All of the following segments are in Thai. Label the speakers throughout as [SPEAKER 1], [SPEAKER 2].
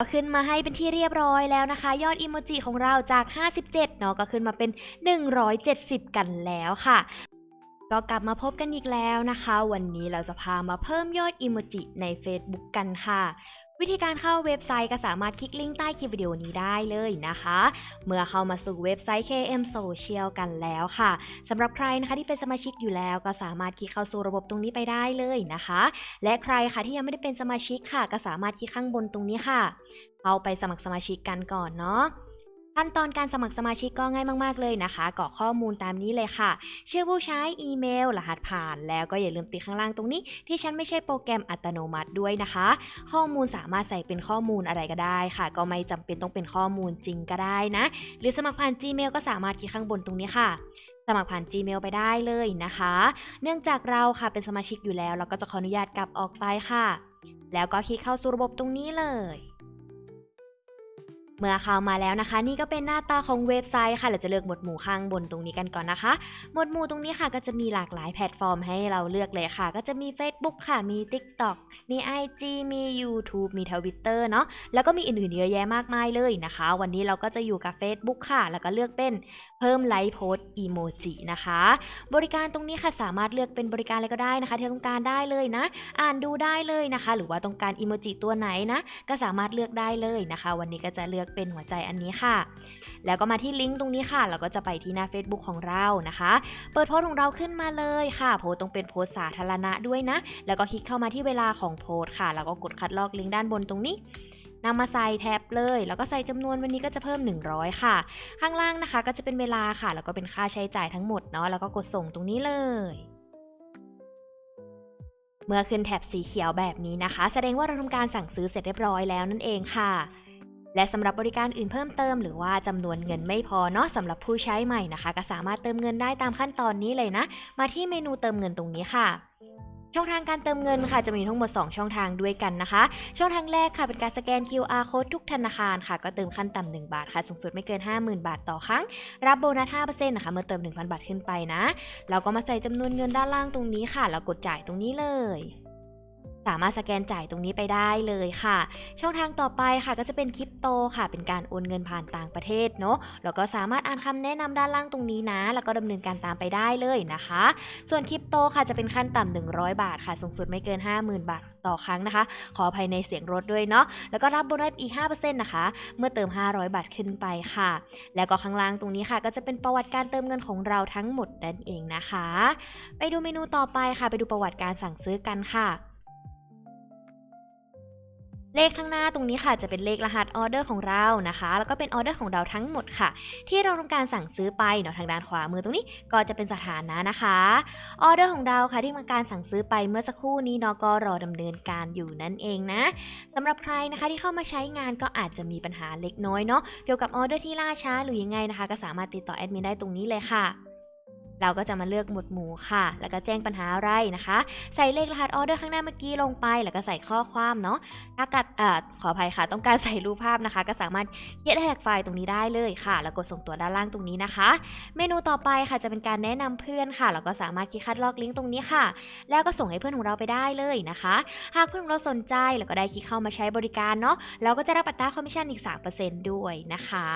[SPEAKER 1] ก็ขึ้นมาให้เป็นที่เรียบร้อยแล้วนะคะ ยอดอิโมจิของเราจาก 57 เนาะก็ขึ้นมาเป็น 170 กันแล้วค่ะ ก็กลับมาพบกันอีกแล้วนะคะ วันนี้เราจะพามาเพิ่มยอดอิโมจิใน Facebook กันค่ะ วิธีการเข้าเว็บไซต์ก็สามารถคลิกลิงก์ใต้คลิปวิดีโอนี้ได้เลยนะคะ เมื่อเข้ามาสู่เว็บไซต์ KM Social กันแล้วค่ะสำหรับใครนะคะที่เป็นสมาชิกอยู่แล้ว ก็สามารถคลิกเข้าสู่ระบบตรงนี้ไปได้เลยนะคะ และใครค่ะที่ยังไม่ได้เป็นสมาชิกค่ะ ก็สามารถคลิกข้างบนตรงนี้ค่ะเข้าไปสมัครสมาชิกกันก่อนเนาะ ขั้นตอนการสมัครสมาชิกก็ง่ายมาก ๆ เลยนะคะกรอกข้อมูลตามนี้เลยค่ะ ชื่อผู้ใช้อีเมล รหัสผ่าน แล้วก็อย่าลืมติดข้างล่างตรงนี้ ที่ฉันไม่ใช่โปรแกรมอัตโนมัติด้วยนะคะ ข้อมูลสามารถใส่เป็นข้อมูลอะไรก็ได้ค่ะ ก็ไม่จำเป็นต้องเป็นข้อมูลจริงก็ได้นะ หรือสมัครผ่าน Gmail ก็สามารถคลิกข้างบนตรงนี้ค่ะสมัครผ่าน Gmail ไปได้เลยนะคะ เนื่องจากเราค่ะเป็นสมาชิกอยู่แล้ว เราก็จะขออนุญาตกลับออกไปค่ะ แล้วก็คลิกเข้าสู่ระบบตรงนี้เลย เมื่อเข้ามาแล้วนะคะ นี่ก็เป็นหน้าตาของเว็บไซต์ค่ะเราจะเลือกหมวดหมู่ข้างบนตรงนี้กันก่อนนะคะ หมวดหมู่ตรงนี้ค่ะก็จะมีหลากหลายแพลตฟอร์มให้เราเลือกเลยค่ะ ก็จะมี Facebook ค่ะ มี TikTok มี IG มี YouTube มี Twitter เนาะแล้วก็มีอื่นๆเยอะแยะมากมายเลยนะคะ วันนี้เราก็จะอยู่กับ Facebook ค่ะ แล้วก็เลือกเป็นเพิ่มไลค์โพสอีโมจินะคะ บริการตรงนี้ค่ะสามารถเลือกเป็นบริการอะไรก็ได้นะคะที่ต้องการได้เลยนะ อ่านดูได้เลยนะคะ หรือว่าต้องการอีโมจิตัวไหนนะก็สามารถเลือกได้เลยนะคะ วันนี้ก็จะเลือกเป็นหัวใจอันนี้ค่ะ แล้วก็มาที่ลิงก์ตรงนี้ค่ะ เราก็จะไปที่หน้า Facebook ของเรานะคะ เปิดโพสต์ของเราขึ้นมาเลยค่ะ โพสต์ต้องเป็นโพสต์สาธารณะด้วยนะ แล้วก็คลิกเข้ามาที่เวลาของโพสต์ค่ะ แล้วก็กดคัดลอกลิงก์ด้านบนตรงนี้นำมาใส่แท็บเลย แล้วก็ใส่จำนวนวันนี้ก็จะเพิ่ม 100 ค่ะ ข้างล่างนะคะก็จะเป็นเวลาค่ะ แล้วก็เป็นค่าใช้จ่ายทั้งหมดเนาะ แล้วก็กดส่งตรงนี้เลย เมื่อขึ้นแท็บสีเขียวแบบนี้นะคะ แสดงว่าเราทำการสั่งซื้อเสร็จเรียบร้อยแล้วนั่นเองค่ะ และสำหรับบริการอื่นเพิ่มเติม หรือว่าจำนวนเงินไม่พอเนาะสำหรับผู้ใช้ใหม่นะคะ ก็สามารถเติมเงินได้ตามขั้นตอนนี้เลยนะ มาที่เมนูเติมเงินตรงนี้ค่ะ ช่องทางการเติมเงินค่ะจะมีทั้งหมด 2 ช่องทางด้วยกันนะคะ ช่องทางแรกค่ะเป็นการสแกน QR code ทุกธนาคารค่ะ ก็เติมขั้นต่ำ1บาทค่ะสูงสุดไม่เกิน 50,000 บาทต่อครั้ง รับโบนัส5%นะคะเมื่อเติม 1,000 บาทขึ้นไปนะ เราก็มาใส่จำนวนเงินด้านล่างตรงนี้ค่ะแล้วกดจ่ายตรงนี้เลย สามารถสแกนจ่ายตรงนี้ไปได้เลยค่ะ ช่องทางต่อไปค่ะก็จะเป็นคริปโตค่ะ เป็นการโอนเงินผ่านต่างประเทศเนาะแล้วก็สามารถอ่านคำแนะนำด้านล่างตรงนี้นะ แล้วก็ดำเนินการตามไปได้เลยนะคะ ส่วนคริปโตค่ะจะเป็นขั้นต่ำ100 บาทค่ะ สูงสุดไม่เกิน 50,000 บาทต่อครั้งนะคะ ขออภัยในเสียงรถด้วยเนาะแล้วก็รับโบนัสอีก 5%นะคะ เมื่อเติม 500 บาทขึ้นไปค่ะ แล้วก็ข้างล่างตรงนี้ค่ะ ก็จะเป็นประวัติการเติมเงินของเราทั้งหมดนั่นเองนะคะ ไปดูเมนูต่อไปค่ะ ไปดูประวัติการสั่งซื้อกันค่ะ เลขข้างหน้าตรงนี้ค่ะจะเป็นเลขรหัสออเดอร์ของเรานะคะ แล้วก็เป็นออเดอร์ของเราทั้งหมดค่ะ ที่เราทำการสั่งซื้อไปเนาะทางด้านขวามือตรงนี้ก็จะเป็นสถานะนะคะออเดอร์ของเราค่ะที่ทำการสั่งซื้อไปเมื่อสักครู่นี้เนาะก็รอดำเนินการอยู่นั่นเองนะสำหรับใครนะคะที่เข้ามาใช้งานก็อาจจะมีปัญหาเล็กน้อยเนาะเกี่ยวกับออเดอร์ที่ล่าช้าหรือยังไงนะคะ ก็สามารถติดต่อแอดมินได้ตรงนี้เลยค่ะ เราก็จะมาเลือกหมวดหมู่ค่ะ แล้วก็แจ้งปัญหาอะไรนะคะ ใส่เลขรหัสออเดอร์ข้างหน้าเมื่อกี้ลงไป แล้วก็ใส่ข้อความเนาะ ถ้ากัดเอ่อขออภัยค่ะ ต้องการใส่รูปภาพนะคะ ก็สามารถเขียนแท็กไฟล์ตรงนี้ได้เลยค่ะ แล้วกดส่งตัวด้านล่างตรงนี้นะคะ เมนูต่อไปค่ะ จะเป็นการแนะนำเพื่อนค่ะแล้วก็สามารถคลิกคัดลอกลิงก์ตรงนี้ค่ะ แล้วก็ส่งให้เพื่อนของเราไปได้เลยนะคะ หากเพื่อนของเราสนใจ แล้วก็ได้คลิกเข้ามาใช้บริการเนาะ เราก็จะรับอัตราคอมมิชชั่นอีก 3%ด้วยนะคะ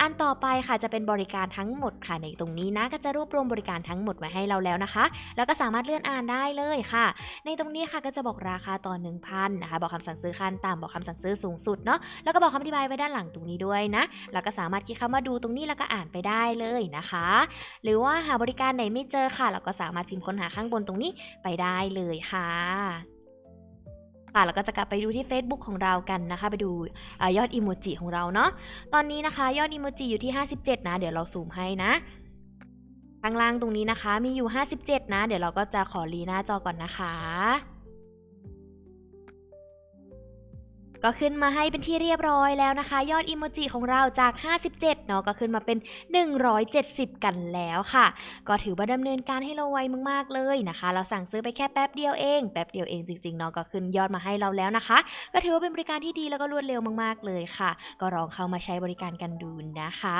[SPEAKER 1] อันต่อไปค่ะ จะเป็นบริการทั้งหมดค่ะ ในตรงนี้นะ ก็จะรวบรวมบริการทั้งหมดไว้ให้เราแล้วนะคะ แล้วก็สามารถเลื่อนอ่านได้เลยค่ะ ในตรงนี้ค่ะก็จะบอกราคาต่อ1,000นะคะ บอกคำสั่งซื้อขั้นต่ำบอกคำสั่งซื้อสูงสุดเนาะ แล้วก็บอกคำอธิบายไว้ด้านหลังตรงนี้ด้วยนะ แล้วก็สามารถคลิกเข้ามาดูตรงนี้แล้วก็อ่านไปได้เลยนะคะ หรือว่าหาบริการไหนไม่เจอค่ะ เราก็สามารถพิมพ์ค้นหาข้างบนตรงนี้ไปได้เลยค่ะค่ะแล้วก็จะกลับไปดูที่ Facebook ของเรากันนะคะ ไปดูอยอดอีโมจิของเราเนาะ ตอนนี้นะคะ ยอดอีโมจิอยู่ที่ 57 นะ เดี๋ยวเราซูมให้นะ ข้างล่างตรงนี้นะคะ มีอยู่ 57 นะ เดี๋ยวเราก็จะขอรีหน้าจอก่อนนะคะ ก็ขึ้นมาให้เป็นที่เรียบร้อยแล้วนะคะ ยอดอีโมจิของเราจาก 57 เนาะก็ขึ้นมาเป็น 170 กันแล้วค่ะ ก็ถือว่าดำเนินการให้เราไวมากๆเลยนะคะ เราสั่งซื้อไปแค่แป๊บเดียวเองแป๊บเดียวเองจริงๆเนาะก็ขึ้นยอดมาให้เราแล้วนะคะ ก็ถือว่าเป็นบริการที่ดีแล้วก็รวดเร็วมากๆเลยค่ะ ก็ลองเข้ามาใช้บริการกันดูนะคะ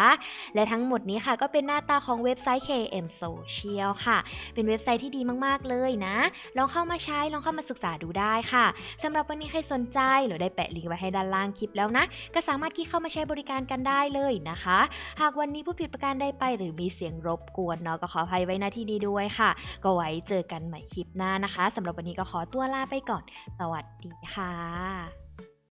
[SPEAKER 1] และทั้งหมดนี้ค่ะก็เป็นหน้าตาของเว็บไซต์ KM Social ค่ะ เป็นเว็บไซต์ที่ดีมากๆเลยนะลองเข้ามาใช้ลองเข้ามาศึกษาดูได้ค่ะสำหรับวันนี้ใครสนใจหรือได้แปะะลิงก์ไว้ให้ด้านล่างคลิปแล้วนะ ก็สามารถคลิกเข้ามาใช้บริการกันได้เลยนะคะ หากวันนี้ผู้ผิดประการได้ไปหรือมีเสียงรบกวนเนาะก็ขออภัยไว้ณที่นี้ด้วยค่ะ ก็ไว้เจอกันใหม่คลิปหน้านะคะสำหรับวันนี้ก็ขอตัวลาไปก่อน สวัสดีค่ะ